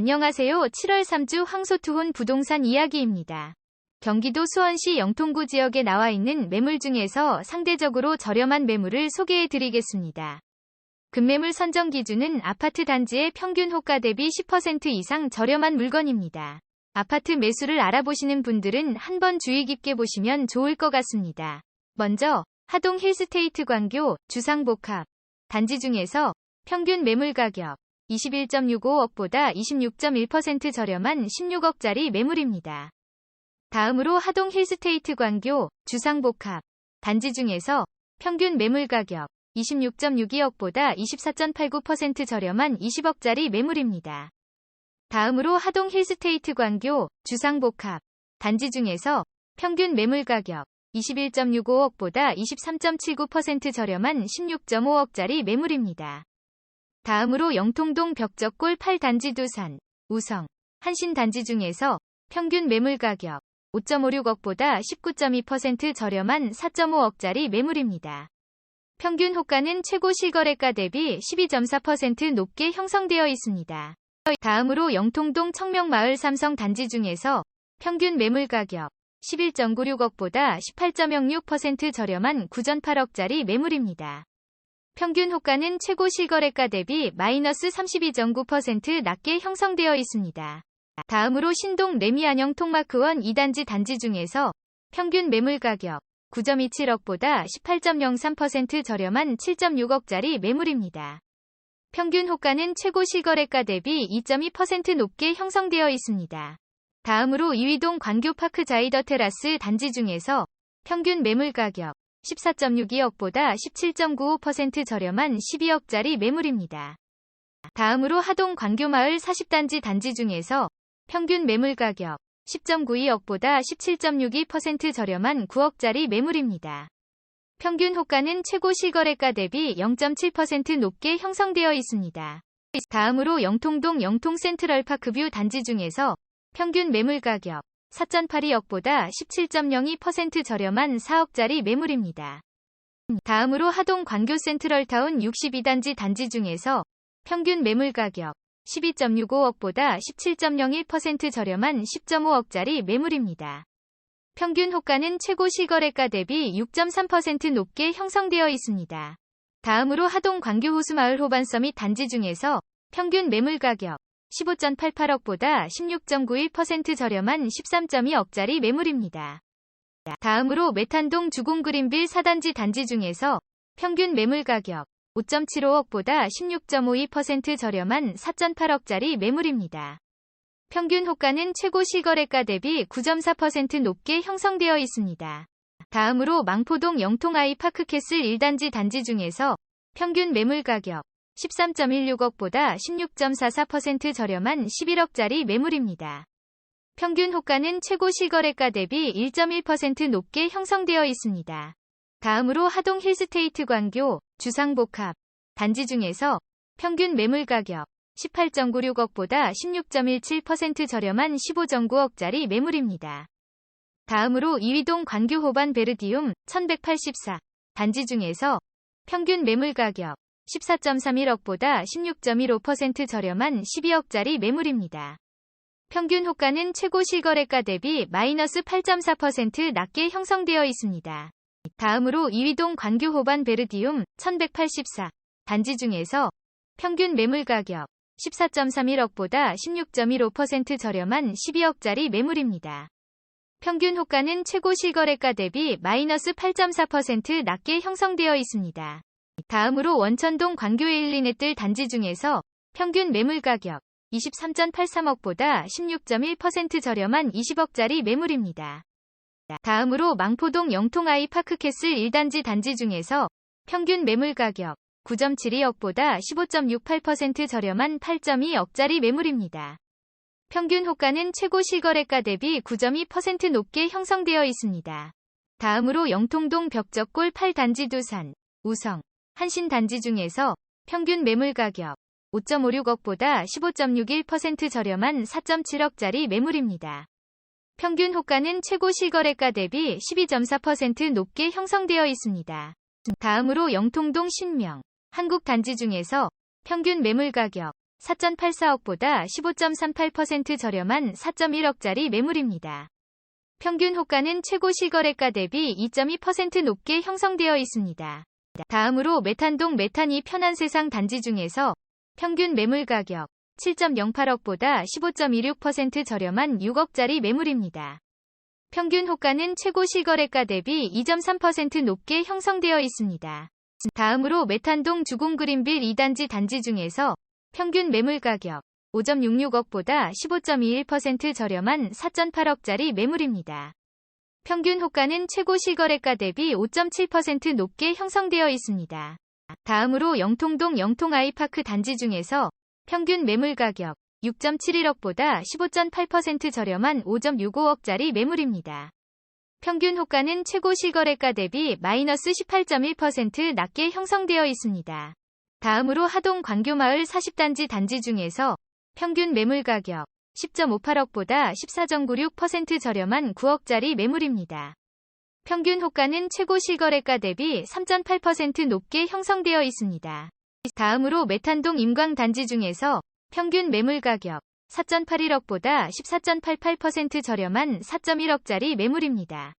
안녕하세요. 7월 3주 황소투혼 부동산 이야기입니다. 경기도 수원시 영통구 지역에 나와 있는 매물 중에서 상대적으로 저렴한 매물을 소개해 드리겠습니다. 급매물 선정 기준은 아파트 단지의 평균 호가 대비 10% 이상 저렴한 물건입니다. 아파트 매수를 알아보시는 분들은 한번 주의 깊게 보시면 좋을 것 같습니다. 먼저 하동 힐스테이트 광교 주상복합 단지 중에서 평균 매물 가격 21.65억보다 26.1% 저렴한 16억짜리 매물입니다. 다음으로 하동 힐스테이트 광교 주상복합 단지 중에서 평균 매물 가격 26.62억보다 24.89% 저렴한 20억짜리 매물입니다. 다음으로 하동 힐스테이트 광교 주상복합 단지 중에서 평균 매물 가격 21.65억보다 23.79% 저렴한 16.5억짜리 매물입니다. 다음으로 영통동 벽적골 8단지 두산, 우성, 한신 단지 중에서 평균 매물 가격 5.56억보다 19.2% 저렴한 4.5억짜리 매물입니다. 평균 호가는 최고 실거래가 대비 12.4% 높게 형성되어 있습니다. 다음으로 영통동 청명마을 삼성 단지 중에서 평균 매물 가격 11.96억보다 18.06% 저렴한 9.8억짜리 매물입니다. 평균 호가는 최고 실거래가 대비 마이너스 32.9% 낮게 형성되어 있습니다. 다음으로 신동 레미안영 통마크원 2단지 단지 중에서 평균 매물 가격 9.27억보다 18.03% 저렴한 7.6억짜리 매물입니다. 평균 호가는 최고 실거래가 대비 2.2% 높게 형성되어 있습니다. 다음으로 이위동 광교파크 자이더 테라스 단지 중에서 평균 매물 가격 14.62억보다 17.95% 저렴한 12억짜리 매물입니다. 다음으로 하동 광교마을 40단지 단지 중에서 평균 매물 가격 10.92억보다 17.62% 저렴한 9억짜리 매물입니다. 평균 호가는 최고 실거래가 대비 0.7% 높게 형성되어 있습니다. 다음으로 영통동 영통 센트럴파크뷰 단지 중에서 평균 매물 가격 4.82억보다 17.02% 저렴한 4억짜리 매물입니다. 다음으로 하동 광교 센트럴타운 62단지 단지 중에서 평균 매물 가격 12.65억보다 17.01% 저렴한 10.5억짜리 매물입니다. 평균 호가는 최고 실거래가 대비 6.3% 높게 형성되어 있습니다. 다음으로 하동 광교 호수마을 호반서밋 단지 중에서 평균 매물 가격 15.88억보다 16.91% 저렴한 13.2억짜리 매물입니다. 다음으로 메탄동 주공 그린빌 4단지 단지 중에서 평균 매물 가격 5.75억보다 16.52% 저렴한 4.8억짜리 매물입니다. 평균 호가는 최고 실거래가 대비 9.4% 높게 형성되어 있습니다. 다음으로 망포동 영통아이 파크캐슬 1단지 단지 중에서 평균 매물 가격 13.16억보다 16.44% 저렴한 11억짜리 매물입니다. 평균 호가는 최고 실거래가 대비 1.1% 높게 형성되어 있습니다. 다음으로 하동 힐스테이트 광교, 주상복합, 단지 중에서 평균 매물 가격 18.96억보다 16.17% 저렴한 15.9억짜리 매물입니다. 다음으로 이위동 광교 호반 베르디움 1184 단지 중에서 평균 매물 가격 14.31억보다 16.15% 저렴한 12억짜리 매물입니다. 평균 호가는 최고 실거래가 대비 마이너스 8.4% 낮게 형성되어 있습니다. 다음으로 이위동 광교 호반 베르디움 1184 단지 중에서 평균 매물 가격 14.31억보다 16.15% 저렴한 12억짜리 매물입니다. 평균 호가는 최고 실거래가 대비 마이너스 8.4% 낮게 형성되어 있습니다. 다음으로 원천동 광교에 일리넷들 단지 중에서 평균 매물 가격 23.83억보다 16.1% 저렴한 20억짜리 매물입니다. 다음으로 망포동 영통아이 파크캐슬 1단지 단지 중에서 평균 매물 가격 9.72억보다 15.68% 저렴한 8.2억짜리 매물입니다. 평균 호가는 최고 실거래가 대비 9.2% 높게 형성되어 있습니다. 다음으로 영통동 벽적골 8단지 두산, 우성, 한신 단지 중에서 평균 매물 가격 5.56억보다 15.61% 저렴한 4.7억짜리 매물입니다. 평균 호가는 최고 실거래가 대비 12.4% 높게 형성되어 있습니다. 다음으로 영통동 신명, 한국 단지 중에서 평균 매물 가격 4.84억보다 15.38% 저렴한 4.1억짜리 매물입니다. 평균 호가는 최고 실거래가 대비 2.2% 높게 형성되어 있습니다. 다음으로 메탄동 메탄이 편한 세상 단지 중에서 평균 매물 가격 7.08억보다 15.26% 저렴한 6억짜리 매물입니다. 평균 호가는 최고 실거래가 대비 2.3% 높게 형성되어 있습니다. 다음으로 메탄동 주공 그린빌 2단지 단지 중에서 평균 매물 가격 5.66억보다 15.21% 저렴한 4.8억짜리 매물입니다. 평균 호가는 최고 실거래가 대비 5.7% 높게 형성되어 있습니다. 다음으로 영통동 영통 아이파크 단지 중에서 평균 매물 가격 6.71억보다 15.8% 저렴한 5.65억짜리 매물입니다. 평균 호가는 최고 실거래가 대비 마이너스 18.1% 낮게 형성되어 있습니다. 다음으로 하동 광교마을 40단지 단지 중에서 평균 매물 가격 10.58억보다 14.96% 저렴한 9억짜리 매물입니다. 평균 호가는 최고 실거래가 대비 3.8% 높게 형성되어 있습니다. 다음으로 메탄동 임광 단지 중에서 평균 매물 가격 4.81억보다 14.88% 저렴한 4.1억짜리 매물입니다.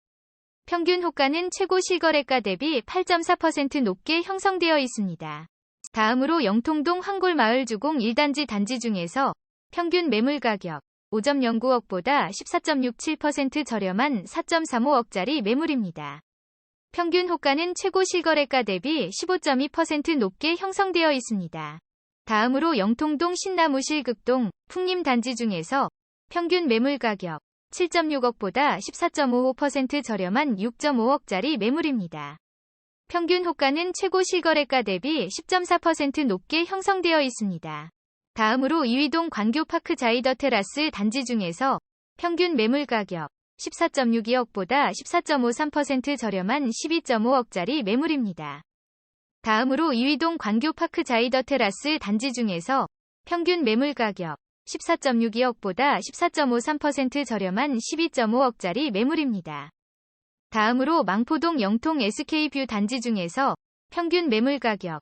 평균 호가는 최고 실거래가 대비 8.4% 높게 형성되어 있습니다. 다음으로 영통동 황골마을 주공 1단지 단지 중에서 평균 매물 가격 5.09억보다 14.67% 저렴한 4.35억짜리 매물입니다. 평균 호가는 최고 실거래가 대비 15.2% 높게 형성되어 있습니다. 다음으로 영통동 신나무실 극동 풍림 단지 중에서 평균 매물 가격 7.6억보다 14.55% 저렴한 6.5억짜리 매물입니다. 평균 호가는 최고 실거래가 대비 10.4% 높게 형성되어 있습니다. 다음으로 이위동 광교파크 자이더 테라스 단지 중에서 평균 매물 가격 14.62억보다 14.53% 저렴한 12.5억짜리 매물입니다. 다음으로 이위동 광교파크 자이더 테라스 단지 중에서 평균 매물 가격 14.62억보다 14.53% 저렴한 12.5억짜리 매물입니다. 다음으로 망포동 영통 SK뷰 단지 중에서 평균 매물 가격